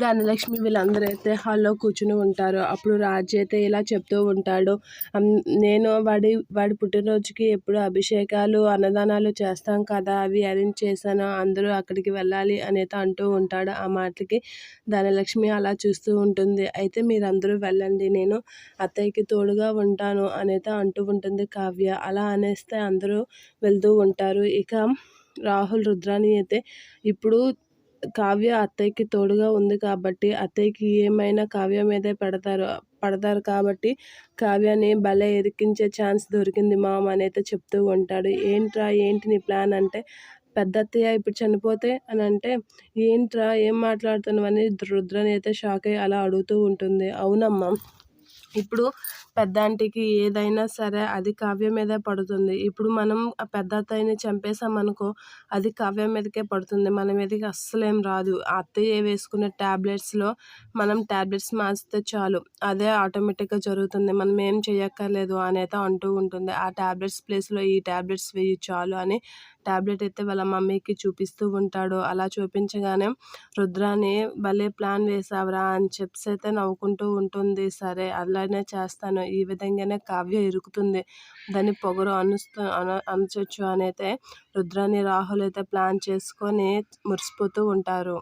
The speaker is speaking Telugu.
ధనలక్ష్మి వీళ్ళందరూ అయితే హాల్లో కూర్చుని ఉంటారు. అప్పుడు రాజు అయితే ఇలా చెప్తూ ఉంటాడు. నేను వాడి వాడి పుట్టినరోజుకి ఎప్పుడు అభిషేకాలు అన్నదానాలు చేస్తాం కదా అవి అరేంజ్ చేశాను అందరూ అక్కడికి వెళ్ళాలి అనేది అంటూ ఉంటాడు. ఆ మాటలకి ధనలక్ష్మి అలా చూస్తూ ఉంటుంది. అయితే మీరందరూ వెళ్ళండి నేను అత్తయ్యకి తోడుగా ఉంటాను అనేది అంటూ ఉంటుంది కావ్య. అలా అనేస్తే అందరూ వెళ్తూ ఉంటారు. ఇక రాహుల్ రుద్రాని అయితే ఇప్పుడు కావ్య అత్తయ్యకి తోడుగా ఉంది కాబట్టి అత్తయ్యకి ఏమైనా కావ్య మీదే పెడతారు పడతారు కాబట్టి కావ్యాన్ని భలే ఎరికించే ఛాన్స్ దొరికింది మామ అని అయితే చెప్తూ ఉంటాడు. ఏంట్రా ఏంటి నీ ప్లాన్? అంటే పెద్ద అత్తయ్య ఇప్పుడు చనిపోతే అని అంటే ఏంట్రా ఏం మాట్లాడుతున్నావు? అని రుద్రని అయితే షాక్ అయ్యి అలా అడుగుతూ ఉంటుంది. అవునమ్మా ఇప్పుడు పెద్దాంటికి ఏదైనా సరే అది కావ్య మీదే పడుతుంది. ఇప్పుడు మనం ఆ పెద్ద అత్తయ్యని చంపేసామనుకో అది కావ్య మీదకే పడుతుంది. మన మీదకి అస్సలేం రాదు. ఆ అత్తయ్య వేసుకునే ట్యాబ్లెట్స్లో మనం ట్యాబ్లెట్స్ మార్చితే చాలు. అదే ఆటోమేటిక్గా జరుగుతుంది. మనం ఏం చేయక్కర్లేదు అనేది అంటూ ఉంటుంది. ఆ ట్యాబ్లెట్స్ ప్లేస్లో ఈ ట్యాబ్లెట్స్ వేయి చాలు అని ట్యాబ్లెట్ అయితే వాళ్ళ మమ్మీకి చూపిస్తూ ఉంటాడు. అలా చూపించగానే రుద్రాని భలే ప్లాన్ వేసావరా అని చెప్పి అయితే నవ్వుకుంటూ ఉంటుంది. సరే అలానే చేస్తాను. ఈ విధంగానే కావ్య ఇరుకుతుంది. దాన్ని పొగరు అనుస్తూ అన అని అయితే రుద్రాని రాహుల్ అయితే ప్లాన్ చేసుకొని మురిసిపోతూ ఉంటారు.